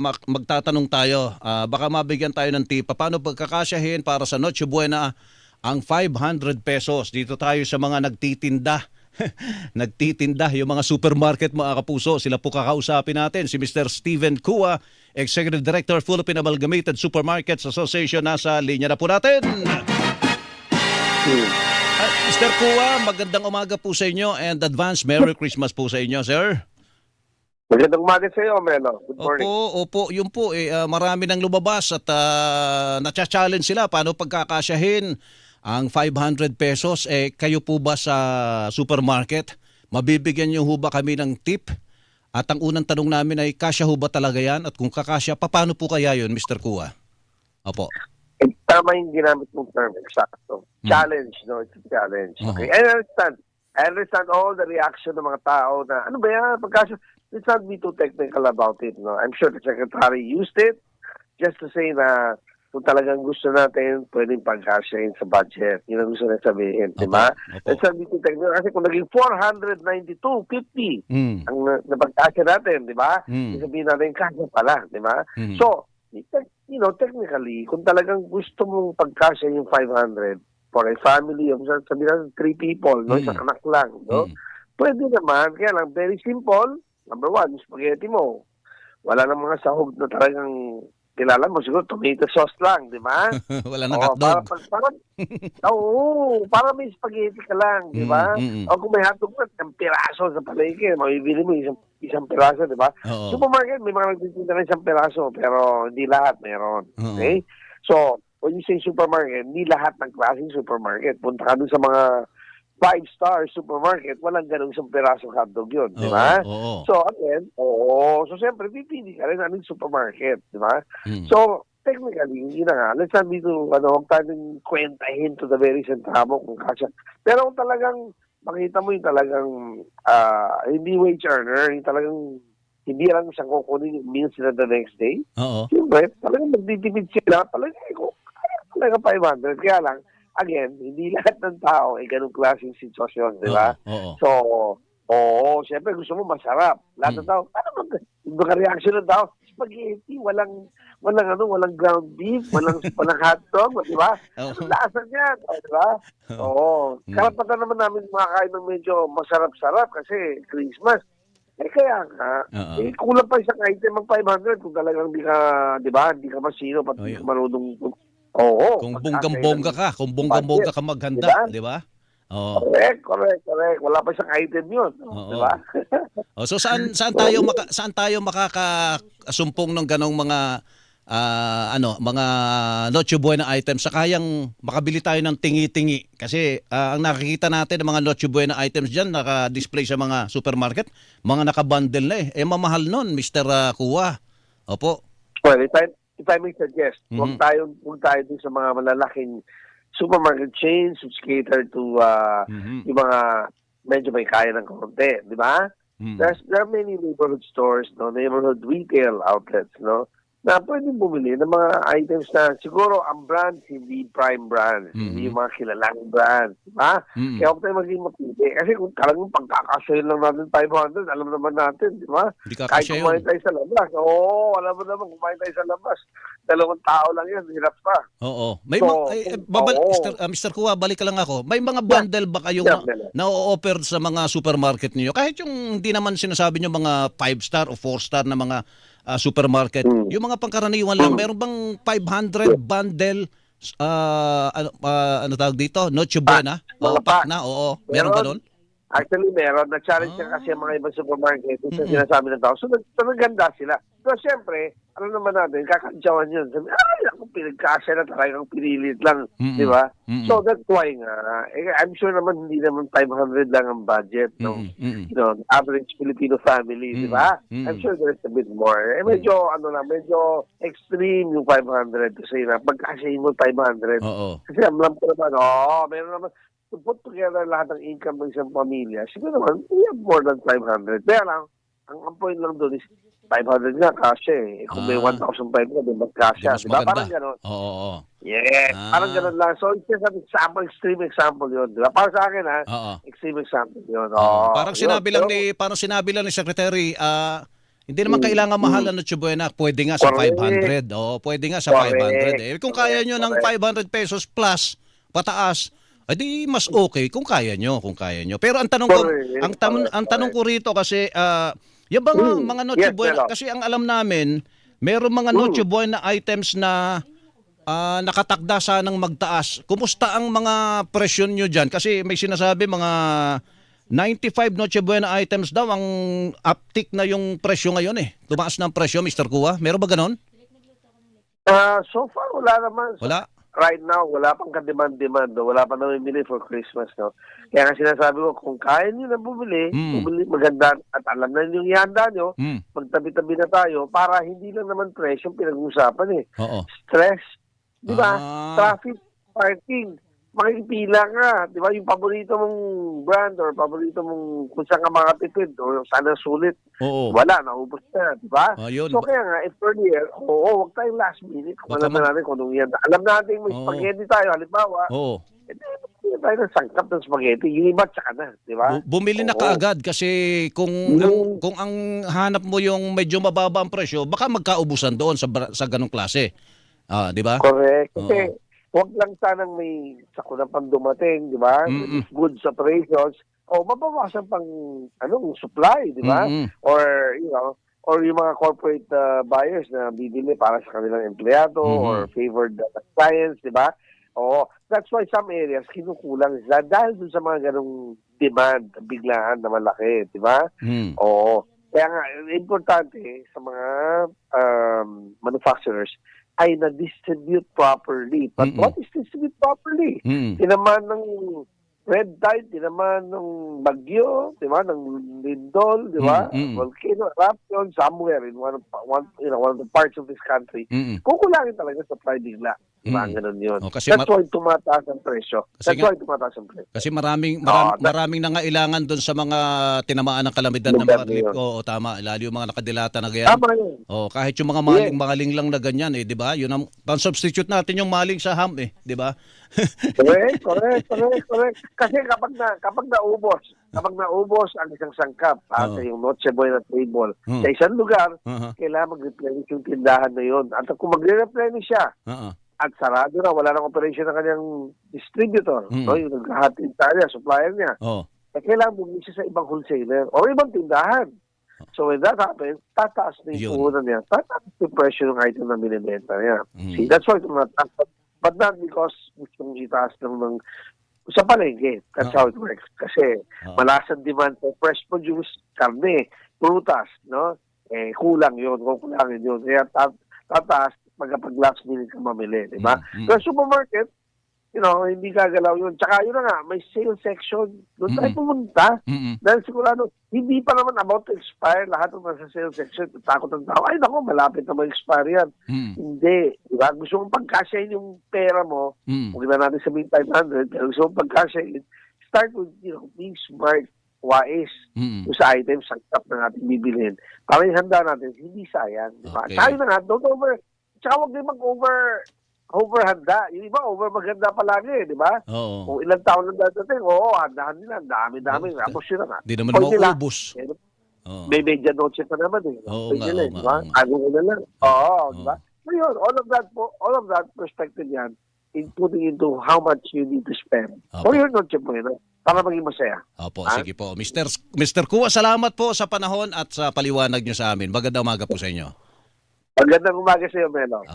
mag- magtatanong tayo. Ah, baka mabigyan tayo ng tip. Paano pagkakasyahin para sa Noche Buena ang 500 pesos? Dito tayo sa mga nagtitinda. nagtitinda, yung mga supermarket mga kapuso. Sila po kakausapin natin. Si Mr. Steven Kua, Executive Director, Philippine Amalgamated Supermarkets Association. Nasa linya na po natin. Ah, Mr. Kua, magandang umaga po sa inyo and advance Merry Christmas po sa inyo, sir. Magandang umaga sa iyo, Melo. Good morning. Opo, opo, yun po eh ah, marami nang lumabas at uh, na-challenge sila paano pagkakasyahin ang 500 pesos eh kayo po ba sa supermarket mabibigyan niyo ho ba kami ng tip? At ang unang tanong namin ay kasya ho ba talaga yan at kung kakasya paano po kaya yun Mr. Kuya? Opo. Eh, tama yung ginamit mong term, exacto. Hmm. Challenge, no? It's a challenge. Okay? I understand. I understand all the reaction ng mga tao na, ano ba yan? Pagkasya, let's not be too technical about it, no? I'm sure the secretary used it just to say na kung talagang gusto natin, pwedeng pagkasyahin sa budget. Yun ang gusto na sabihin, di ba? Opo. Let's not be too technical. Kasi kung naging 492.50 Mm. ang na- napagkasya natin, di ba? Mm. Sabihin natin, kasya pala, di ba? Mm. So, you know, technically, kung talagang gusto mong pagkasya yung 500 for a family of, sabihin natin, three people, no? Mm. Isang anak lang, no? Mm. Pwede naman, kaya lang, very simple. Number one, spaghetti mo. Wala nang mga sahog na talagang kilala mo, siguro tomato sauce lang, di ba? Wala Oo, hotdog. Para, para, oo, para may spaghetti ka lang, di ba? Mm, mm, mm. O kung may hotdog ka, isang piraso sa palengke, mabibili mo isang, isang piraso, di ba? Supermarket, may mga nagtitinda ng isang piraso, pero hindi lahat meron. Oo. Okay? So, when you say supermarket, hindi lahat ng klaseng supermarket. Punta ka dun sa mga five-star supermarket, walang ganong isang piraso hotdog yun, di ba? Oo. oo. So, again, oo. So, siyempre, pipili ka rin anong supermarket, di ba? Mm. So, technically, yun na nga, let's not be to, ano, huwag tayong kwentahin to the very centavo kung kasya. Pero kung talagang, makita mo yung talagang, ah, hindi wage earner, yung talagang, hindi lang siyang kukunin yung meals nila the next day, Oo. siyempre, talagang magtitipid sila, talagang, eh, kung kaya talaga 500, kaya lang, again, hindi lahat ng tao ay ganong klaseng sitwasyon, di ba? Oo. So, oo, siyempre gusto mo masarap. Lahat ng Mm. tao, ano mag, yung reaction ng tao, spaghetti, walang, walang ano, walang ground beef, walang, walang hotdog, di ba? Oo. Ano lasa niyan, o, di ba? Oo. Mm. Karapatan naman namin makakain ng medyo masarap-sarap kasi Christmas. Eh kaya nga, Oo. eh, kulang pa isang item ng 500 kung talagang di ka, di ba, hindi ka masino, pati Oh, yun. ka marunong, oo. Kung bonggang-bongga ng- ka, kung bonggang-bongga ka maghanda, Diba? di ba? Oo. Correct, correct, correct. Wala pa isang item yun. Oo. Di ba? Oh, so saan saan tayo maka, saan tayo makakasumpong ng ganong mga ah, ano, mga Noche Buena items sa kayang makabili tayo ng tingi-tingi kasi ah, ang nakikita natin ng mga Noche Buena items diyan naka-display sa mga supermarket, mga naka-bundle na eh. Eh mamahal noon, Mr. ah, Kuwa. Opo. Well, if I, if I may suggest, Mhm. huwag tayo, huwag tayo dun sa mga malalaking supermarket chains which cater to uh, Mhm. yung mga medyo may kaya ng konti, di ba? Mhm. There's, there are many neighborhood stores, no, neighborhood retail outlets, no, na pwedeng bumili ng mga items na siguro ang brands hindi prime brands, hindi Mhm. yung mga kilalang brands, di ba? Mhm. Kaya huwag tayo maging mapili. Kasi kung talagang pagkakasyahin lang natin 500, alam naman natin, di ba? Hindi Kahit kumain tayo sa labas. Oo, alam mo naman, kumain tayo sa labas. Dalawang tao lang yan, hirap pa. Oo. May So, mga, eh, eh, babal, oo. Mr. ah, Mr. Kuwa, balik ka lang ako. May mga bundle ba kayong Yeah, Melo. na-offer sa mga supermarket niyo? Kahit yung hindi naman sinasabi niyo mga 5 star o 4 star na mga ah, supermarket. Mm. Yung mga pangkaraniwan lang, meron bang 500 bundle ah, ano, ah, ano tawag dito? Noche Buena? Oo, Mga pack pack. na, oo. Meron Meron. ganun? Actually, meron. Na-challenge Ah. kasi ang mga ibang supermarket. Ito Mm-mm. sinasabi ng tao. So, nag- so naganda sila. So, syempre, ano naman natin, kakantsawan yun. Sabi, ay, ako, pinagkasya na talagang pinilit lang. Mm-mm. Di ba? Mm-mm. So, that's why nga, eh, I'm sure naman hindi naman 500 lang ang budget ng. Mm-mm. you know, average Filipino family, di ba? Mm. I'm sure there's a bit more. Eh, medyo, ano lang, medyo extreme yung 500 to say na pagkasyahin mo 500. Oo. Kasi alam ko naman, oh, meron naman, to put together lahat ng income ng isang pamilya, siguro naman, we have more than 500. Kaya lang, ang, ang point lang doon is, 500 nga, kasya eh. Kung may Ah. 1,500, di ba Di ba? maganda. Parang gano'n. Oo, oo. Yes, Ah. parang gano'n lang. So, it's just an example, extreme example yun. Di ba? Para sa akin, ha? Oo. Extreme example yun. Oo. Oh, parang yun. sinabi lang Pero- ni parang sinabi lang ni Secretary ah Hindi naman Mm, kailangan mahal mm. ang Noche Buena. Pwede nga sa Correct. 500. Oo, pwede nga sa Correct. 500. Eh, kung kaya nyo ng Correct. 500 pesos plus, pataas, edi mas okay kung kaya nyo, kung kaya nyo. Pero ang tanong ko, ang, tam- ang tanong ko rito kasi, ah, yung bang Mm. mga Noche Yes, Buena, kasi ang alam namin, meron mga Mm. Noche Buena items na ah, nakatakda sanang magtaas. Kumusta ang mga presyon nyo dyan? Kasi may sinasabi mga 95 Noche Buena items daw ang uptick na yung presyo ngayon eh. Tumaas na ang presyo, Mr. Kuwa. Meron ba ganon? Ah, so far, wala naman. Wala? Right now, wala pang ka-demand-demand. No? Wala pa namimili for Christmas. No? Kaya nga sinasabi ko, kung kaya nyo na bumili, Mm. bumili maganda at alam na yung ihanda nyo, Hmm. magtabi-tabi na tayo para hindi lang naman presyo ang pinag-uusapan eh. Oo. Stress, di ba? Ah. Traffic, parking, makikipila ka, di ba? Yung paborito mong brand or paborito mong kung saan ka makatipid o sana sulit, Oo. wala, naubos na, di ba? Ayun. So kaya nga, if earlier, oo, huwag tayong last minute. Kung Baka alam na natin kung anong yan. Alam natin may Oo. spaghetti tayo, halimbawa, Oo. eh, hindi tayo ng sangkap ng spaghetti. Yung iba, tsaka na, di ba? Bu- Bumili na Oo. kaagad kasi kung Mm. ang, kung ang hanap mo yung medyo mababa ang presyo, baka magkaubusan doon sa bra- sa ganong klase. Ah, di ba? Correct. Oo. Huwag lang sanang may sakuna pang dumating, di ba? Mm-mm. Goods operations. O mabawasan pang anong supply, di ba? Mm-mm. Or, you know, or yung mga corporate uh, buyers na bibili para sa kanilang empleyado Mhm. or favored uh, clients, di ba? Oo. That's why some areas kinukulang sila dahil dun sa mga ganong demand, biglaan na malaki, di ba? Mm. Oo. Kaya nga, importante sa mga um, manufacturers ay na-distribute properly. But Mm-mm. what is distribute properly? Mm. Tinaman ng red tide, tinaman ng bagyo, di ba, ng lindol, di ba, Mm, mm. volcano eruption somewhere in one of, one, you know, one of the parts of this country. Mm. Kukulangin talaga sa supply bigla. Di ba, Mm. ganun yun. Oh, kasi That's mar- why tumataas ang presyo. Kasi That's nga- why tumataas ang presyo. Kasi maraming maram, Oo, that- maraming nangailangan doon sa mga tinamaan ng kalamidad ng Lugar mga na relief. yun. Oo, tama. Lalo yung mga nakadilata na ganyan. Tama yun. Oh, kahit yung mga maling-maling lang na ganyan eh, 'di ba? Yun ang pang-substitute natin yung maling sa ham eh, 'di ba? correct, correct, correct, correct. Kasi kapag na kapag naubos, kapag naubos ang isang sangkap, Oo. uh, yung Noche Buena table, Hmm. sa isang lugar, Oo. kailangan mag-replenish yung tindahan na yun. At kung magre-replenish siya, Oo. At sarado na, wala nang operation ng kanyang distributor, Hmm. no, yung naghahatid kanya, supplier niya, Oh. eh, kailangan bumili siya sa ibang wholesaler o ibang tindahan. So when that happens, tataas na Yun. yung puhunan niya, tataas yung presyo ng item na binibenta niya. Mm. See, that's why tumataas. But, but not because gustong itaas lang ng sa palengke. That's Ah. how it works. Kasi Ah. malakas ang demand for fresh produce, karne, prutas, no? Eh, kulang yun, kukulangin yun. Kaya tat- tataas pagkapag last minute ka mamili, di ba? Mm, mm. Pero supermarket, you know, hindi gagalaw yun. Tsaka yun na nga, may sale section. Doon tayo Mm. pumunta. Mm. Dahil sigurado, hindi pa naman about to expire lahat ng nasa sales section. Takot ang tao. Ay, naku, malapit na mag-expire yan. Mm. Hindi. Diba? Gusto mong pagkasyahin yung pera mo, Mm. huwag na natin sabihin 500, pero gusto mong pagkasyahin, start with, you know, being smart, wise, Mm. yung sa items, sangkap na natin bibilhin. Para yung handa natin, hindi sayang. Diba? Okay. Tayo na nga, don't over, tsaka huwag din mag-over, overhanda. Yung iba, over maganda palagi, di ba? Oo. Kung ilang taon lang dadating, oo, handahan nila, dami-dami. Oh, Tapos yun na nga. Di naman mauubos. eh, Oo. May media noche pa naman eh. Oo nga, nila, oo di nga. Ano na lang. Oo, di ba? So yun, all of that po, all of that perspective yan, in putting into how much you need to spend Opo. for your noche buena para maging masaya. Opo, Ah? sige po. Mr. Mr. Kuwa, salamat po sa panahon at sa paliwanag niyo sa amin. Magandang umaga po sa inyo. Magandang umaga sa iyo, Melo.